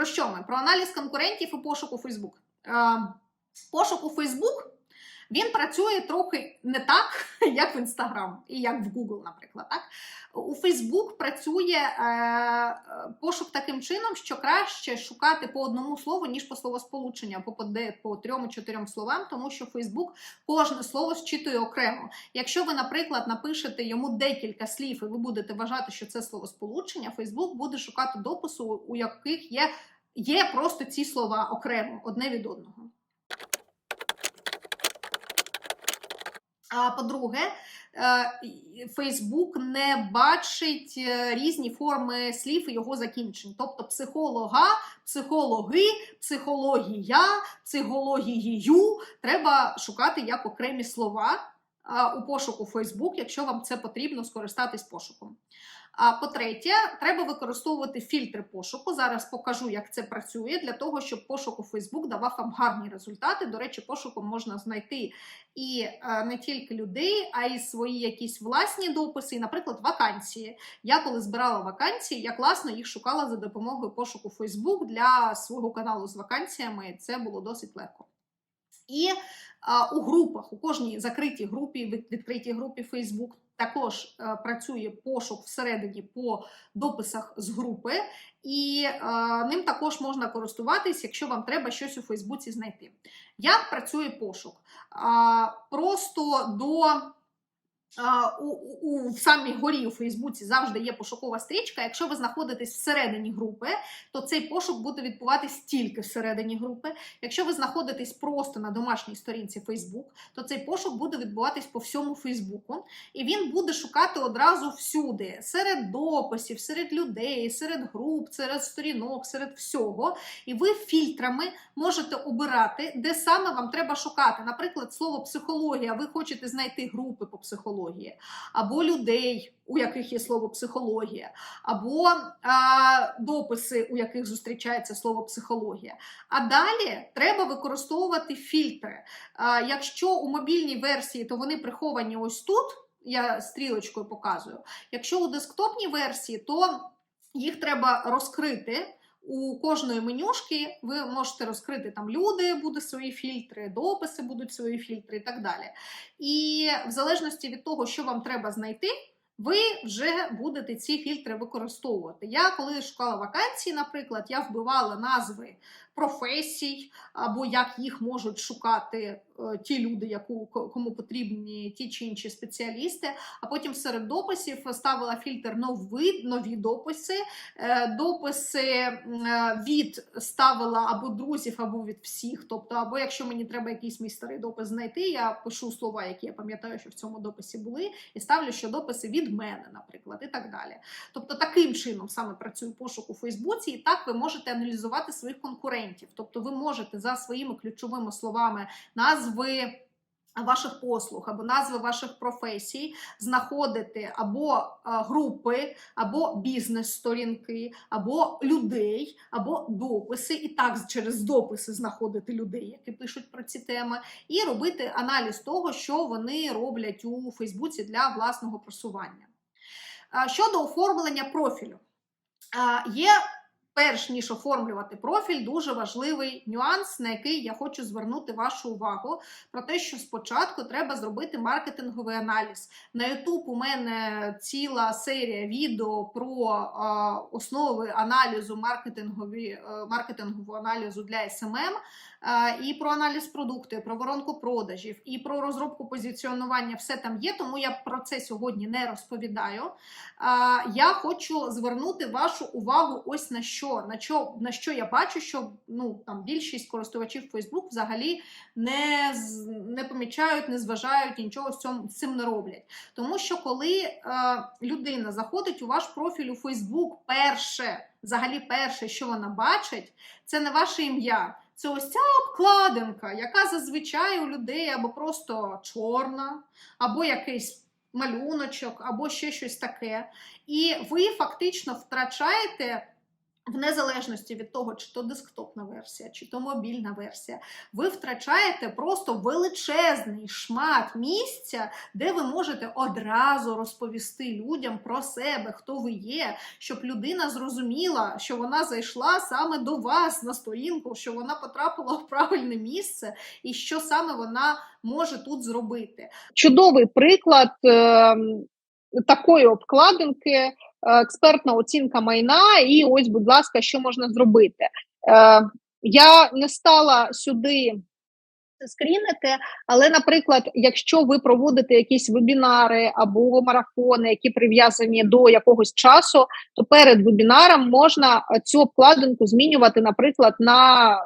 Про що ми? Про аналіз конкурентів і пошуку Фейсбук. Facebook. Е, Пошук у Facebook він працює трохи не так, як в Instagram і як в Google, наприклад. Так? У Facebook працює е, е, пошук таким чином, що краще шукати по одному слову, ніж по словосполученню, або по, по трьом-чотирьом словам, тому що Facebook кожне слово зчитує окремо. Якщо ви, наприклад, напишете йому декілька слів, і ви будете вважати, що це словосполучення, Facebook буде шукати допису, у яких є, є просто ці слова окремо, одне від одного. А по-друге, Фейсбук не бачить е, різні форми слів і його закінчень. Тобто психолога, психологи, психологія, психологією треба шукати як окремі слова у пошуку Фейсбук, якщо вам це потрібно скористатись пошуком. А по-третє, треба використовувати фільтри пошуку. Зараз покажу, як це працює, для того, щоб пошук у Facebook давав вам гарні результати. До речі, пошуком можна знайти і е, не тільки людей, а й свої якісь власні дописи, наприклад, вакансії. Я коли збирала вакансії, я класно їх шукала за допомогою пошуку Facebook для свого каналу з вакансіями. Це було досить легко. І а, у групах, у кожній закритій групі, відкритій групі Facebook також е, працює пошук всередині по дописах з групи, і е, ним також можна користуватись, якщо вам треба щось у Фейсбуці знайти. Як працює пошук? Просто до у, у, в самій горі у Фейсбуці завжди є пошукова стрічка. Якщо ви знаходитесь всередині групи, то цей пошук буде відбуватись тільки всередині групи. Якщо ви знаходитесь просто на домашній сторінці Facebook, то цей пошук буде відбуватись по всьому Фейсбуку, і він буде шукати одразу всюди, серед дописів, серед людей, серед груп, серед сторінок, серед всього. І ви фільтрами можете обирати, де саме вам треба шукати. Наприклад, слово психологія, ви хочете знайти групи по психології, або людей, у яких є слово психологія, або а, дописи, у яких зустрічається слово психологія. А далі треба використовувати фільтри. А, якщо у мобільній версії, то вони приховані ось тут. Я стрілочкою показую. Якщо у десктопній версії, то їх треба розкрити. У кожної менюшки ви можете розкрити там люди, будуть свої фільтри, дописи будуть свої фільтри і так далі. І в залежності від того, що вам треба знайти, ви вже будете ці фільтри використовувати. Я коли шукала вакансії, наприклад, я вбивала назви професій, або як їх можуть шукати е, ті люди, яку, кому потрібні ті чи інші спеціалісти. А потім серед дописів ставила фільтр нові, нові дописи, Е, дописи е, від ставила або друзів, або від всіх. Тобто, або якщо мені треба якийсь мій старий допис знайти, я пишу слова, які я пам'ятаю, що в цьому дописі були, і ставлю, що дописи від мене, наприклад, і так далі. Тобто, таким чином саме працює пошук у Фейсбуці, і так ви можете аналізувати своїх конкурентів. Тобто, ви можете за своїми ключовими словами назви. Ваших послуг або назви ваших професій знаходити або е, групи, або бізнес-сторінки, або людей, або дописи, і так через дописи знаходити людей, які пишуть про ці теми, і робити аналіз того, що вони роблять у Фейсбуці для власного просування. Щодо оформлення профілю, є перш ніж оформлювати профіль, дуже важливий нюанс, на який я хочу звернути вашу увагу, про те, що спочатку треба зробити маркетинговий аналіз. На YouTube у мене ціла серія відео про основи аналізу маркетингові, е, маркетингового аналізу для SMM, і про аналіз продукту, про воронку продажів, і про розробку позиціонування. Все там є, тому я про це сьогодні не розповідаю. Я хочу звернути вашу увагу ось на що. На що, на що я бачу, що ну, там, більшість користувачів Facebook взагалі не, не помічають, не зважають і нічого з, цьому, з цим не роблять. Тому що коли е, людина заходить у ваш профіль у Facebook, перше, взагалі перше, що вона бачить, це не ваше ім'я. Це ось ця обкладинка, яка зазвичай у людей або просто чорна, або якийсь малюночок, або ще щось таке. І ви фактично втрачаєте в незалежності від того, чи то десктопна версія, чи то мобільна версія, ви втрачаєте просто величезний шмат місця, де ви можете одразу розповісти людям про себе, хто ви є, щоб людина зрозуміла, що вона зайшла саме до вас на сторінку, що вона потрапила в правильне місце, і що саме вона може тут зробити. Чудовий приклад е, такої обкладинки, е, експертна оцінка майна. І ось, будь ласка, що можна зробити. Е, я не стала сюди скрінити, але, наприклад, якщо ви проводите якісь вебінари або марафони, які прив'язані до якогось часу, то перед вебінаром можна цю обкладинку змінювати, наприклад, на е,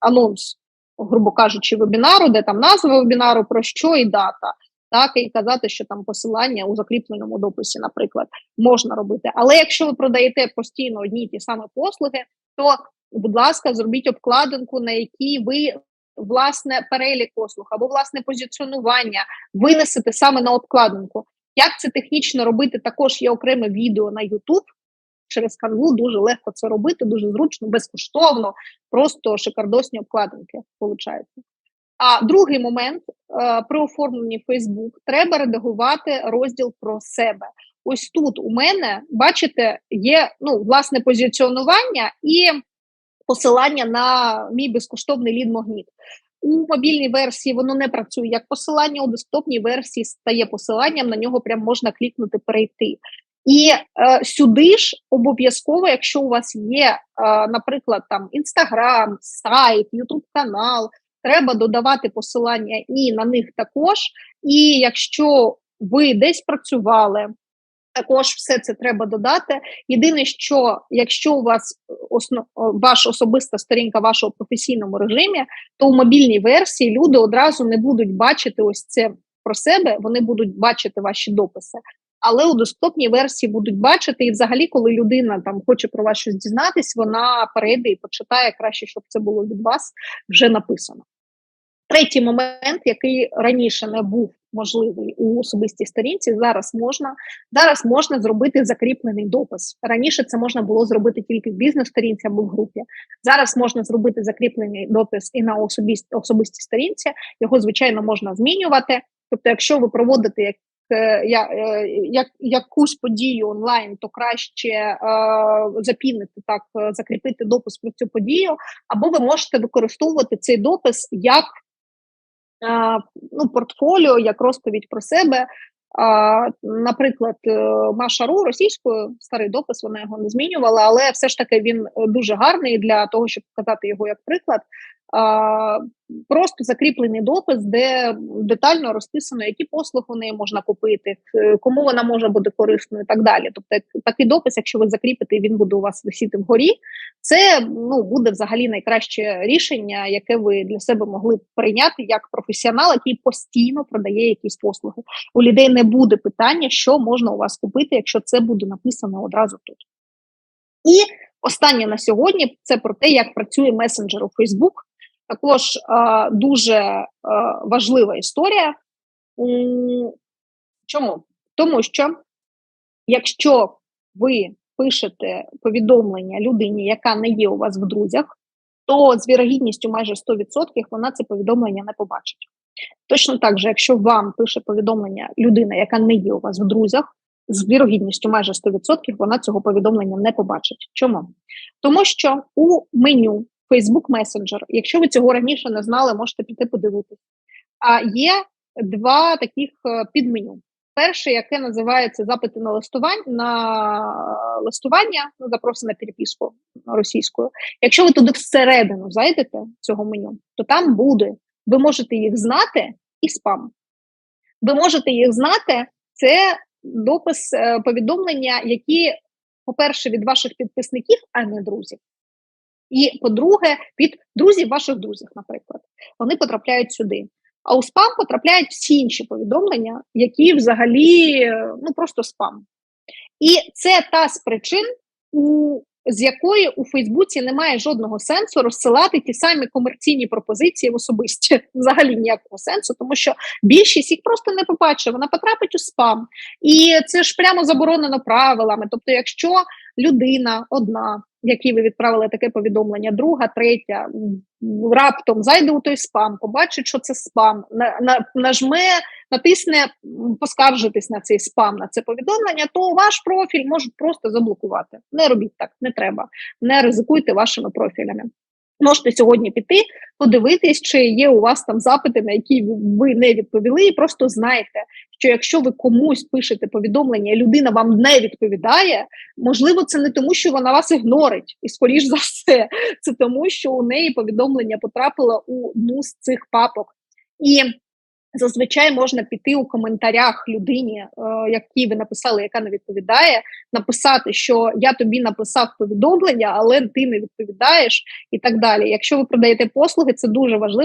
анонс, грубо кажучи, вебінару, де там назва вебінару, про що і дата. Так, і казати, що там посилання у закріпленому дописі, наприклад, можна робити. Але якщо ви продаєте постійно одні ті самі послуги, то, будь ласка, зробіть обкладинку, на якій ви власне перелік послуг або власне позиціонування винесете саме на обкладинку. Як це технічно робити? Також є окреме відео на YouTube. Через канву дуже легко це робити, дуже зручно, безкоштовно, просто шикардосні обкладинки. Виходить. А другий момент е, при оформленні Facebook треба редагувати розділ про себе. Ось тут у мене, бачите, є ну, власне позиціонування і посилання на мій безкоштовний лід-магніт. У мобільній версії воно не працює як посилання, у десктопній версії стає посиланням, на нього прям можна клікнути перейти. І е, сюди ж обов'язково, якщо у вас є, е, наприклад, там Інстаграм, сайт, Ютуб канал, треба додавати посилання і на них також. І якщо ви десь працювали, також все це треба додати. Єдине, що якщо у вас основ, ваша особиста сторінка в вашому професійному режимі, то у мобільній версії люди одразу не будуть бачити ось це про себе, вони будуть бачити ваші дописи. Але у десктопній версії будуть бачити, і взагалі, коли людина там хоче про вас щось дізнатись, вона перейде і почитає краще, щоб це було від вас вже написано. Третій момент, який раніше не був можливий у особистій сторінці, зараз можна зараз можна зробити закріплений допис. Раніше це можна було зробити тільки в бізнес-сторінці або в групі. Зараз можна зробити закріплений допис і на особистій особистій сторінці. Його звичайно можна змінювати. Тобто, якщо ви проводите як е, як, якусь подію онлайн, то краще е, запінити так, закріпити допис про цю подію, або ви можете використовувати цей допис як ну, портфоліо як розповідь про себе. А, Наприклад, е, Маша Ру російською старий допис, вона його не змінювала, але все ж таки він дуже гарний для того, щоб показати його як приклад просто закріплений допис, де детально розписано, які послуги у неї можна купити, кому вона може бути корисною і так далі. Тобто, такий допис, якщо ви закріпите, він буде у вас висіти вгорі. Це ну буде взагалі найкраще рішення, яке ви для себе могли прийняти як професіонал, який постійно продає якісь послуги. У людей не буде питання, що можна у вас купити, якщо це буде написано одразу тут. І останнє на сьогодні це про те, як працює месенджер у Facebook. Також е, дуже е, важлива історія. Чому? Тому що якщо ви пишете повідомлення людині, яка не є у вас в друзях, то з вірогідністю майже 100% вона це повідомлення не побачить. Точно так же, якщо вам пише повідомлення людина, яка не є у вас в друзях, з вірогідністю майже 100% вона цього повідомлення не побачить. Чому? Тому що у меню Facebook Messenger. Якщо ви цього раніше не знали, можете піти подивитися. А є два таких е, підменю. Перше, яке називається запити на листування на листування, ну, запроси на переписку російською. Якщо ви туди всередину зайдете цього меню, то там буде. Ви можете їх знати і спам. Ви можете їх знати, це допис е, повідомлення, які, по-перше, від ваших підписників, а не друзів. І, по-друге, від друзів ваших друзів, наприклад, вони потрапляють сюди. А у спам потрапляють всі інші повідомлення, які взагалі ну просто спам. І це та з причин, у, з якої у Фейсбуці немає жодного сенсу розсилати ті самі комерційні пропозиції в особисті. Взагалі ніякого сенсу, тому що більшість їх просто не побачить, вона потрапить у спам. І це ж прямо заборонено правилами. Тобто, якщо людина одна якій ви відправили таке повідомлення, друга, третя, раптом зайде у той спам, побачить, що це спам, на, на, нажме, натисне поскаржитись на цей спам, на це повідомлення, то ваш профіль можуть просто заблокувати. Не робіть так, не треба. Не ризикуйте вашими профілями. Можете сьогодні піти, подивитись, чи є у вас там запити, на які ви не відповіли, і просто знайте, що якщо ви комусь пишете повідомлення, і людина вам не відповідає, можливо, це не тому, що вона вас ігнорить, і скоріш за все, це тому, що у неї повідомлення потрапило у ну з цих папок. І зазвичай можна піти у коментарях людині, е, які ви написали, яка не відповідає, написати, що я тобі написав повідомлення, але ти не відповідаєш, і так далі. Якщо ви продаєте послуги, це дуже важливо,